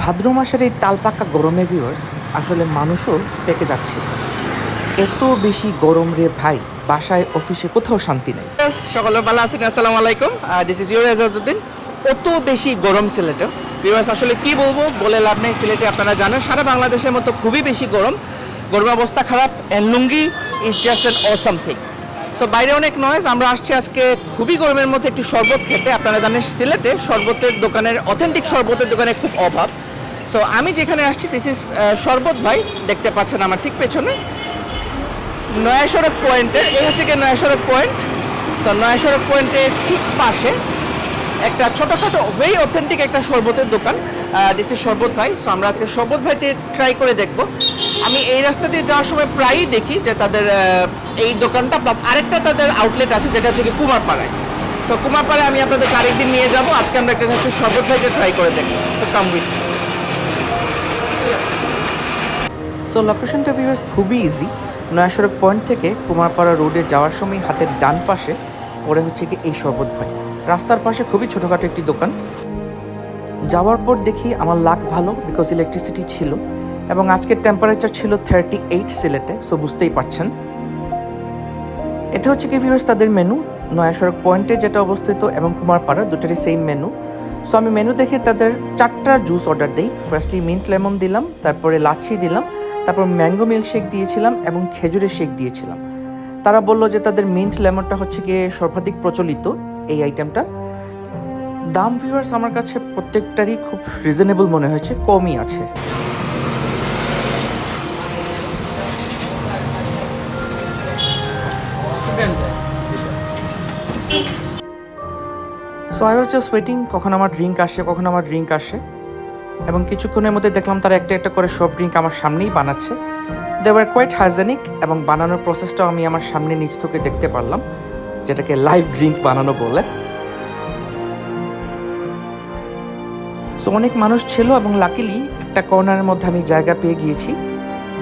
ভাদ্র মাসের এই তালপাকা গরমে ভিউয়ার্স আসলে মানুষও পেকে যাচ্ছে। এত বেশি গরম রে ভাই, বাসায় অফিসে কোথাও শান্তি নেই। সকলে ভালো আছেন? আসসালামু আলাইকুম। দিস ইজ ইউর এজাজউদ্দিন অত বেশি গরম সিলেটে। ভিউয়ার্স আসলে কি বলব, বলে লাভ নেই সিলেটে, আপনারা জানেন। সারা বাংলাদেশের মতো খুবই বেশি গরম। গরম অবস্থা খারাপ। And lungi is just an awesome thing so বাইরে অনেক নয় আমরা আসছি আজকে খুবই গরমের মধ্যে একটু শরবত খেতে। আপনারা জানেন সিলেটে শরবতের দোকানের অথেন্টিক শরবতের দোকানে খুব অভাব। সো আমি যেখানে আসছি দিস ইজ শরবত ভাই, দেখতে পাচ্ছেন আমার ঠিক পেছনে। নয়া সড়ক পয়েন্টের এই হচ্ছে কি নয়া সড়ক পয়েন্ট তো নয়া সড়ক পয়েন্টের ঠিক পাশে একটা ছোটোখাটো ভেরি অথেন্টিক একটা শরবতের দোকান দিস ইজ শরবত ভাই। সো আমরা আজকে শরবত ভাইতে ট্রাই করে দেখব। আমি এই রাস্তা দিয়ে যাওয়ার সময় প্রায়ই দেখি যে তাদের এই দোকানটা প্লাস আরেকটা তাদের আউটলেট আছে, যেটা হচ্ছে কি কুমারপাড়ায়। সো কুমারপাড়ায় আমি আপনাদের আরেকদিন নিয়ে যাব। আজকে আমরা একটা হচ্ছে শরবত ভাইকে ট্রাই করে দেখব। তো কাম উইথ সো লোকেশনটা ভিউয়ার্স খুবই ইজি নয়াসড়ক পয়েন্ট থেকে কুমারপাড়া রোডে যাওয়ার সময় হাতের ডান পাশে পড়ে হচ্ছে কি এই শরবত ভাই। রাস্তার পাশে খুবই ছোটোখাটো একটি দোকান। যাওয়ার পর দেখি আমার লাক ভালো বিকজ ইলেকট্রিসিটি ছিল এবং আজকের টেম্পারেচার ছিল থার্টি এইট সিলেটে সো বুঝতেই পারছেন। এটা হচ্ছে কি ভিউয়ার্স তাদের মেনু নয়া সড়ক পয়েন্টে যেটা অবস্থিত এবং কুমারপাড়া, দুটারই সেম মেনু সো আমি মেনু দেখে তাদের চারটা জুস অর্ডার দিই। ফার্স্টলি মিন্ট লেমন দিলাম, তারপরে লাচ্ছি দিলাম, তারপর ম্যাঙ্গো মিল্ক শেক দিয়েছিলাম এবং খেজুরের শেক দিয়েছিলাম। তারা বলল যে তাদের মিন্ট লেমনটা হচ্ছে গিয়ে সর্বাধিক প্রচলিত। এই আইটেমটা দাম ভিউয়ার্স আমার কাছে প্রত্যেকটারই খুব রিজনেবল মনে হয়েছে, কমই আছে। So I was just waiting কখন আমার ড্রিঙ্ক আসে, কখন আমার ড্রিঙ্ক আসে। এবং কিছুক্ষণের মধ্যে দেখলাম তারা একটা একটা করে সব ড্রিঙ্ক আমার সামনেই বানাচ্ছে। দে ওয়ার কোয়াইট হাইজেনিক এবং বানানোর প্রসেসটাও আমি আমার সামনে নিচ থেকে দেখতে পারলাম। যেটাকে লাইভ ড্রিঙ্ক বানানো বলে। সো অনেক মানুষ ছিল এবং লাকিলি একটা কর্নারের মধ্যে আমি জায়গা পেয়ে গিয়েছি।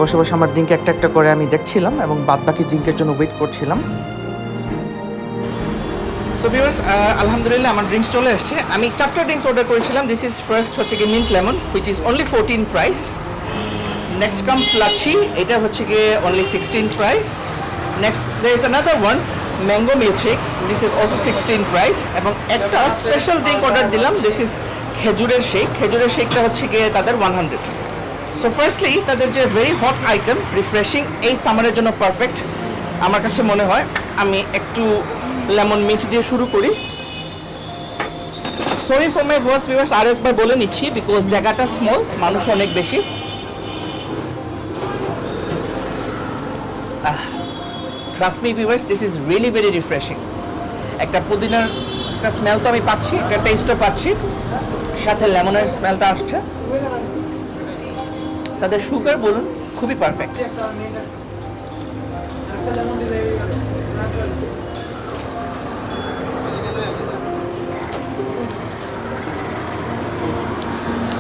বসে বসে আমার ড্রিঙ্ক একটা একটা করে আমি দেখছিলাম এবং বাদ বাকি ড্রিঙ্কের জন্য ওয়েট করছিলাম। সো ভিউয়ার্স আলহামদুলিল্লাহ আমার ড্রিঙ্কস চলে আসছে আমি চারটা ড্রিঙ্কস অর্ডার করেছিলাম। দিস ইজ ফার্স্ট হচ্ছে গিয়ে mint lemon which is only fourteen price next comes lassi এটা হচ্ছে গিয়ে only sixteen price next there is another one mango milkshake this is also sixteen price এবং একটা স্পেশাল ড্রিঙ্ক অর্ডার দিলাম। This is খেজুরের shake খেজুরের শেকটা হচ্ছে গিয়ে তাদের ওয়ান হান্ড্রেড সো ফার্স্টলি তাদের যে ভেরি হট আইটেম রিফ্রেশিং এই সামারের জন্য পারফেক্ট আমার কাছে মনে হয়, আমি একটু লেমন মিন্ট দিয়ে শুরু করি। Sorry for my voice viewers আর একবার বলে নিচ্ছি বিকজ জায়গাটা স্মল মানুষ অনেক বেশি। Trust me viewers this is really very refreshing একটা পুদিনার একটা স্মেল তো আমি পাচ্ছি, একটা টেস্টও পাচ্ছি। সাথে লেমনের স্মেলটা আসছে। তাদের সুগার বলুন, খুবই পারফেক্ট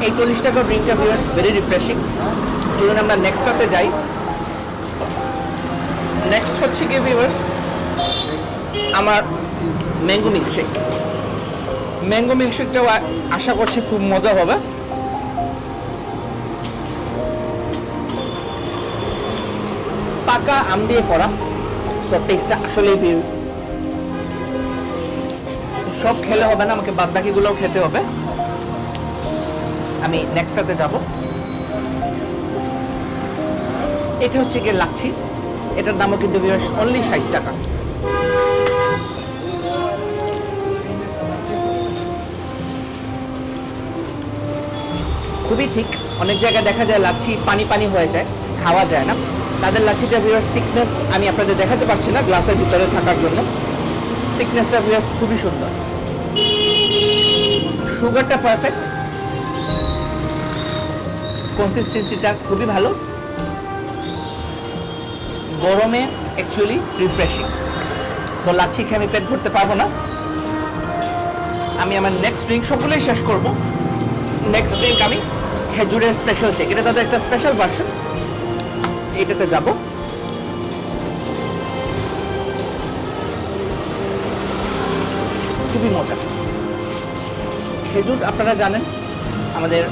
এই চল্লিশ টাকা ড্রিঙ্কটা ভিউয়ার্স ভেরি রিফ্রেশিং চলুন আমরা নেক্সটটাতে যাই। নেক্সট হচ্ছে কি ভিউয়ার্স আমার ম্যাঙ্গো মিল্কশেক ম্যাঙ্গো মিল্কশেকটাও আশা করছি খুব মজা হবে। পাকা আম দিয়ে করা। সব টেস্টটা আসলেই ফিল সব খেলে হবে না, আমাকে বাদবাকিগুলোও খেতে হবে। আমি নেক্সটটাতে যাব। এটা হচ্ছে গিয়ে লাচ্ছি। এটার দামও কিন্তু অনলি ষাট টাকা। খুবই ঠিক, অনেক জায়গায় দেখা যায় লাচ্ছি পানি পানি হয়ে যায়, খাওয়া যায় না। তাদের লাচ্ছিটা ভিউয়ার্স থিকনেস আমি আপনাদের দেখাতে পারছি না, গ্লাসের ভিতরে থাকার জন্য। থিকনেসটা ভিউয়ার্স খুবই সুন্দর। সুগারটা পারফেক্ট কনসিস্টেন্সিটা খুবই ভালো। গরমে অ্যাকচুয়ালি রিফ্রেশিং তো লাচ্ছি খেয়ে আমি পেট ভরতে পারব না। আমি আমার নেক্সট ড্রিঙ্ক সবগুলোই শেষ করব। নেক্সট ড্রিঙ্ক আমি খেজুরের স্পেশাল শেক এটা তাদের একটা স্পেশাল ভার্সন এটাতে যাব। খুবই মজা। খেজুর আপনারা জানেন, আমাদের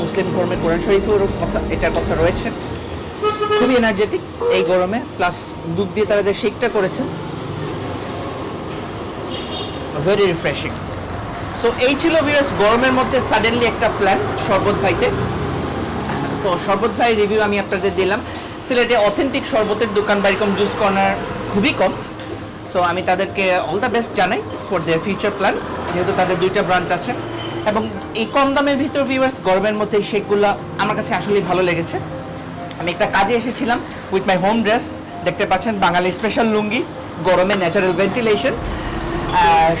মুসলিম ধর্মে কোরআন শরীফেরও কথা এটার কথা রয়েছে। খুবই এনার্জেটিক এই গরমে প্লাস দুধ দিয়ে তারা যে শেকটা করেছেন ভেরি রিফ্রেশিং সো এই ছিল ভিউয়ার্স গরমের মধ্যে সাডেনলি একটা প্ল্যান শরবত ভাইতে তো শরবত ভাই রিভিউ আমি আপনাদের দিলাম। সিলেটে অথেন্টিক শরবতের দোকান বা এরকম জুস কর্নার খুবই কম। সো আমি তাদেরকে অল দ্য বেস্ট জানাই ফর দেয়ার ফিউচার প্ল্যান যেহেতু তাদের দুইটা ব্রাঞ্চ আছে। এবং এই কম দামের ভিতর ভিউয়ার্স গরমের মধ্যে শেকগুলো আমার কাছে আসলেই ভালো লেগেছে। আমি একটা কাজে এসেছিলাম উইথ মাই হোম ড্রেস দেখতে পাচ্ছেন, বাঙালি স্পেশাল লুঙ্গি, গরমে ন্যাচারাল ভেন্টিলেশন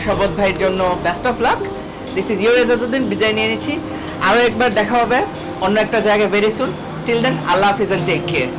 শবত ভাইয়ের জন্য best of luck this is your Ejajuddin বিদায় নিয়ে নিচ্ছি। আরও একবার দেখা হবে অন্য একটা জায়গায় ভেরি সুন টিল দেন আল্লাহ হাফিজ অ্যান্ড টেক কেয়ার